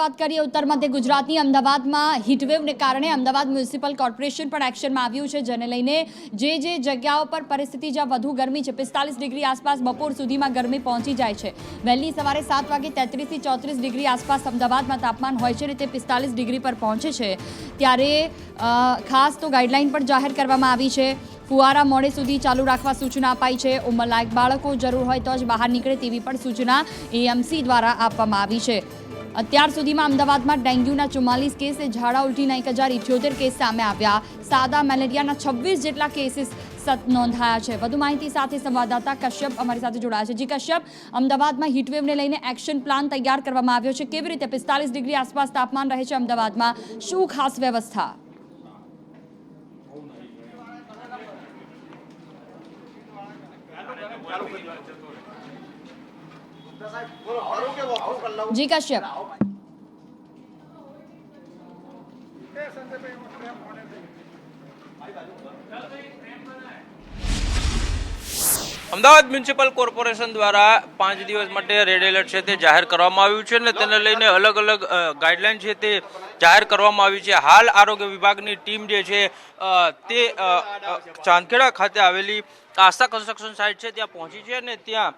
વાત કરીએ ઉત્તર મધ્ય ગુજરાતની, અમદાવાદમાં હીટવેવને કારણે અમદાવાદ મ્યુનિસિપલ કોર્પોરેશન પણ એક્શનમાં આવ્યું છે, જેને લઈને જે જે જગ્યાઓ પર પરિસ્થિતિ જ્યાં વધુ ગરમી છે, પિસ્તાલીસ ડિગ્રી આસપાસ બપોર સુધીમાં ગરમી પહોંચી જાય છે. વહેલી સવારે સાત વાગે તેત્રીસથી ચોત્રીસ ડિગ્રી આસપાસ અમદાવાદમાં તાપમાન હોય છે અને તે પિસ્તાલીસ ડિગ્રી પર પહોંચે છે. ત્યારે ખાસ તો ગાઈડલાઇન પણ જાહેર કરવામાં આવી છે. ફુવારા મોડે સુધી ચાલુ રાખવા સૂચના અપાઈ છે. ઉંમરલાયક બાળકો જરૂર હોય તો જ બહાર નીકળે તેવી પણ સૂચના એએમસી દ્વારા આપવામાં આવી છે. અત્યાર સુધીમાં અમદાવાદમાં ડેન્ગ્યુના ચુમ્માલીસ કેસ, ઝાડા ઉલટીના એક હજાર ઇઠ્યોતેર કેસ સામે આવ્યા. સાદા મેલેરિયાના છવ્વીસ જેટલા કેસીસ નોંધાયા છે. વધુ માહિતી સાથે સંવાદદાતા કશ્યપ અમારી સાથે જોડાયા છે. જી કશ્યપ, અમદાવાદમાં હીટવેવને લઈને એક્શન પ્લાન તૈયાર કરવામાં આવ્યો છે. કેવી રીતે પિસ્તાલીસ ડિગ્રી આસપાસ તાપમાન રહે છે અમદાવાદમાં? શું ખાસ વ્યવસ્થા? જી, કશ્યપ. અમદાવાદ મ્યુનિસિપલ કોર્પોરેશન દ્વારા પાંચ દિવસ માટે રેડ એલર્ટ છે તે જાહેર કરવામાં આવ્યું છે અને તેને લઈને અલગ અલગ ગાઈડલાઈન છે તે જાહેર કરવામાં આવી છે. હાલ આરોગ્ય વિભાગની ટીમ જે છે તે ચાંદખેડા ખાતે આવેલી આસ્થા કન્સ્ટ્રક્શન સાઇટ છે. ત્યાં પહોંચી છે અને ત્યાં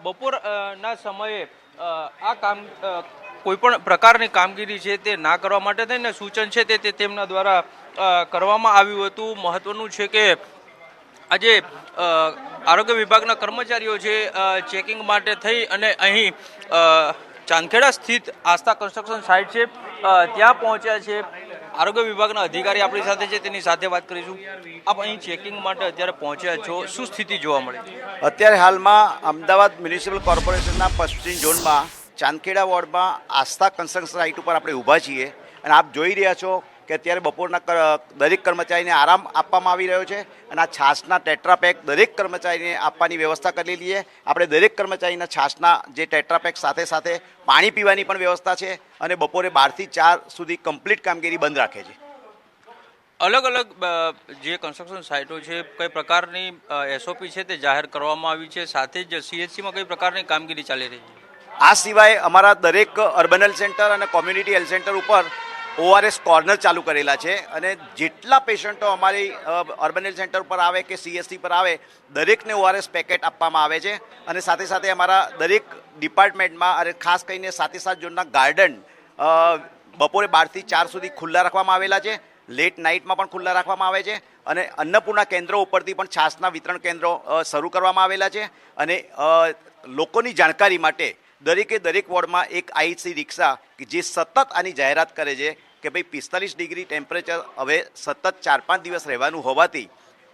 બપોર અ, ના સમયે આ કામ કોઈપણ પ્રકારની કામગીરી છે તે ના કરવા માટે થઈને સૂચન છે તે તેમના દ્વારા કરવામાં આવ્યું હતું. મહત્વનું છે કે આજે આરોગ્ય વિભાગના કર્મચારીઓ છે ચેકિંગ માટે થઈ અને અહીં ચાંદખેડા સ્થિત આસ્થા કન્સ્ટ્રક્શન સાઇટ છે ત્યાં પહોંચ્યા છે. આરોગ્ય વિભાગના અધિકારી આપણી સાથે છે, તેની સાથે વાત કરીશું. આપ અહીં ચેકિંગ માટે અત્યારે પહોંચ્યા છો. શું સ્થિતિ જોવા મળે? અત્યારે હાલમાં અમદાવાદ મ્યુનિસિપલ કોર્પોરેશનના પશ્ચિમ ઝોનમાં ચાંદખેડા વોર્ડમાં આસ્થા કન્સ્ટ્રક્શન સાઇટ ઉપર આપણે ઊભા છીએ. અને આપ જોઈ રહ્યા છો કે અત્યારે બપોરના દરેક કર્મચારીને આરામ આપવામાં આવી રહ્યો છે અને આ છાશના ટેટ્રાપેક દરેક કર્મચારીને આપવાની વ્યવસ્થા કરેલી છે આપણે દરેક કર્મચારીના છાશના જે ટેટ્રાપેક સાથે સાથે પાણી પીવાની પણ વ્યવસ્થા છે અને બપોરે બારથી ચાર સુધી કમ્પ્લીટ કામગીરી બંધ રાખે છે. અલગ અલગ જે કન્સ્ટ્રક્શન સાઇટો છે કઈ પ્રકારની એસઓપી છે તે જાહેર કરવામાં આવી છે? સાથે જ સીએચસીમાં કઈ પ્રકારની કામગીરી ચાલી રહી છે? આ સિવાય અમારા દરેક અર્બન હેલ્થ સેન્ટર અને કોમ્યુનિટી હેલ્થ સેન્ટર ઉપર ઓઆરએસ કોર્નર ચાલુ કરેલા છે અને જેટલા પેશન્ટો અમારી અર્બન હેલ્થ સેન્ટર પર આવે કે સીએસસી પર આવે, દરેકને ઓઆરએસ પેકેટ આપવામાં આવે છે અને સાથે સાથે અમારા દરેક ડિપાર્ટમેન્ટમાં અને ખાસ કરીને સાથે સાત ઝોનના ગાર્ડન બપોરે બારથી ચાર સુધી ખુલ્લા રાખવામાં આવેલા છે, લેટ નાઇટમાં પણ ખુલ્લા રાખવામાં આવે છે અને અન્નપૂર્ણા કેન્દ્રો ઉપરથી પણ છાસના વિતરણ કેન્દ્રો શરૂ કરવામાં આવેલા છે અને લોકોની જાણકારી માટે દરેકે દરેક વોર્ડમાં એક આઈસી રિક્ષા કે જે સતત આની જાહેરાત કરે છે કે ભાઈ પિસ્તાલીસ ડિગ્રી ટેમ્પરેચર હવે સતત ચાર પાંચ દિવસ રહેવાનું હોવાથી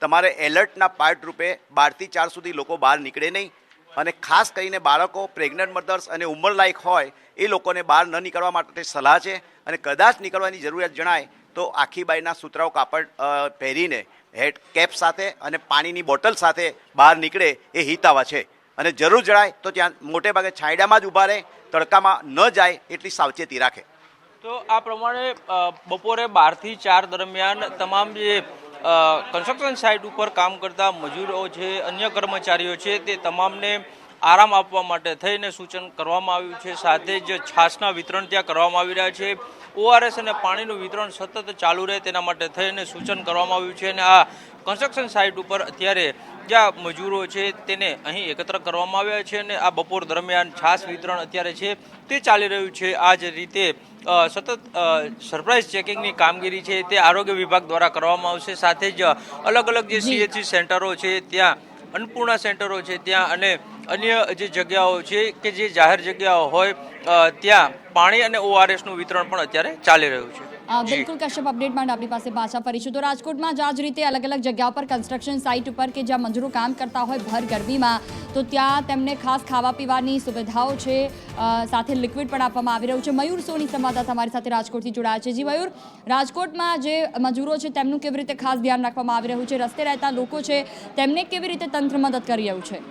તમારે એલર્ટના પાર્ટ રૂપે બારથી ચાર સુધી લોકો બહાર નીકળે નહીં. અને ખાસ કરીને બાળકો, પ્રેગ્નન્ટ મધર્સ અને ઉંમરલાયક હોય એ લોકોને બહાર ન નીકળવા માટે સલાહ છે. અને કદાચ નીકળવાની જરૂરિયાત જણાય તો આખી બાઈના સુતરાઉ કાપડ પહેરીને હેડ કેપ સાથે અને પાણીની બોટલ સાથે બહાર નીકળે એ હિતાવા છે. અને જરૂર જણાય તો ત્યાં મોટે ભાગે છાંયડામાં જ ઊભા રહે, તડકામાં ન જાય એટલી સાવચેતી રાખે. તો આ પ્રમાણે બપોરે બારથી ચાર દરમિયાન તમામ જે કન્સ્ટ્રક્શન સાઇટ ઉપર કામ કરતા મજૂરો છે, અન્ય કર્મચારીઓ છે, તે તમામને આરામ આપવા માટે થઈને સૂચન કરવામાં આવ્યું છે. સાથે જ છાશના વિતરણ ત્યાં કરવામાં આવી રહ્યા છે. ઓઆરએસ અને પાણીનું વિતરણ સતત ચાલુ રહે તેના માટે થઈને સૂચન કરવામાં આવ્યું છે. અને આ કન્સ્ટ્રક્શન સાઇટ ઉપર અત્યારે જ્યાં મજૂરો છે તેને અહીં એકત્ર કરવામાં આવ્યા છે અને આ બપોર દરમિયાન છાશ વિતરણ અત્યારે છે તે ચાલી રહ્યું છે. આ જ રીતે સતત સરપ્રાઇઝ ચેકિંગની કામગીરી છે તે આરોગ્ય વિભાગ દ્વારા કરવામાં આવશે. સાથે જ અલગ અલગ જે સીએચસી સેન્ટરો છે ત્યાં અન્નપૂર્ણા સેન્ટરો છે ત્યાં અને અન્ય જે જગ્યાઓ છે કે જે જાહેર જગ્યાઓ હોય ત્યાં પાણી અને ઓઆરએસનું વિતરણ પણ અત્યારે ચાલી રહ્યું છે. બિલકુલ કશ્યપ અપડેટ માટે આપણી પાસે પાછા ફરીશું. તો રાજકોટમાં જ આ જ રીતે અલગ અલગ જગ્યા પર કન્સ્ટ્રક્શન સાઇટ ઉપર કે જ્યાં મજૂરો કામ કરતા હોય ભર ગરમીમાં તો ત્યાં તેમને ખાસ ખાવા પીવાની સુવિધાઓ છે. સાથે લિક્વિડ પણ આપવામાં આવી રહ્યું છે. મયુર સોની સંવાદદાતા અમારી સાથે રાજકોટથી જોડાયા છે. જી મયુર રાજકોટમાં જે મજૂરો છે તેમનું કેવી રીતે ખાસ ધ્યાન રાખવામાં આવી રહ્યું છે? રસ્તે રહેતા લોકો છે તેમને કેવી રીતે તંત્ર મદદ કરી રહ્યું છે?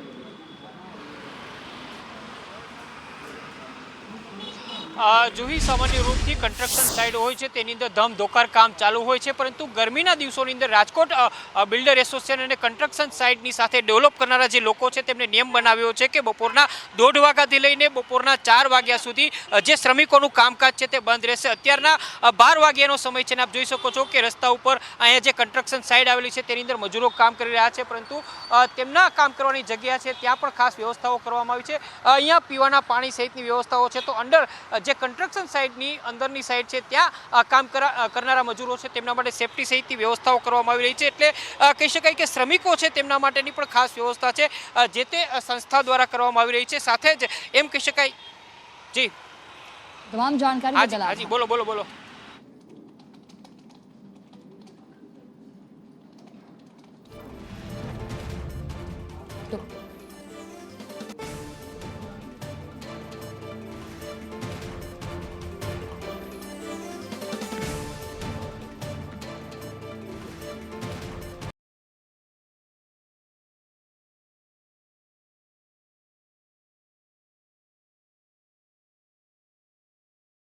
જોઈ સામાન્ય રૂપથી કન્સ્ટ્રક્શન સાઇડ હોય છે, તેની અંદર ધમ ધોકાર કામ ચાલુ હોય છે, પરંતુ ગરમીના દિવસોની અંદર રાજકોટ બિલ્ડર એસોસિએશન અને કન્સ્ટ્રક્શન સાઇટની સાથે ડેવલપ કરનારા જે લોકો છે, તેમને નિયમ બનાવ્યો છે કે બપોરના દોઢ વાગ્યાથી લઈને બપોરના ચાર વાગ્યા સુધી જે શ્રમિકોનું કામકાજ છે તે બંધ રહેશે. અત્યારના બાર વાગ્યાનો સમય છે ને આપ જોઈ શકો છો કે રસ્તા ઉપર અહીંયા જે કન્સ્ટ્રક્શન સાઇટ આવેલી છે, તેની અંદર મજૂરો કામ કરી રહ્યા છે, પરંતુ તેમના કામ કરવાની જગ્યા છે, ત્યાં પણ ખાસ વ્યવસ્થાઓ કરવામાં આવી છે. અહીંયા પીવાના પાણી સહિતની વ્યવસ્થાઓ છે, તો અંડર જે કન્સ્ટ્રક્શન સાઇટની અંદરની સાઇડ છે ત્યાં કામ કરા- કરનારા મજૂરો છે તેમના માટે સેફટી સહિતની વ્યવસ્થાઓ કરવામાં આવી રહી છે. એટલે કહી શકાય કે શ્રમિકો છે તેમના માટેની પણ ખાસ વ્યવસ્થા છે જે તે સંસ્થા દ્વારા કરવામાં આવી રહી છે. સાથે જ એમ કહી શકાય જી. તમામ જાણકારી બોલો બોલો બોલો.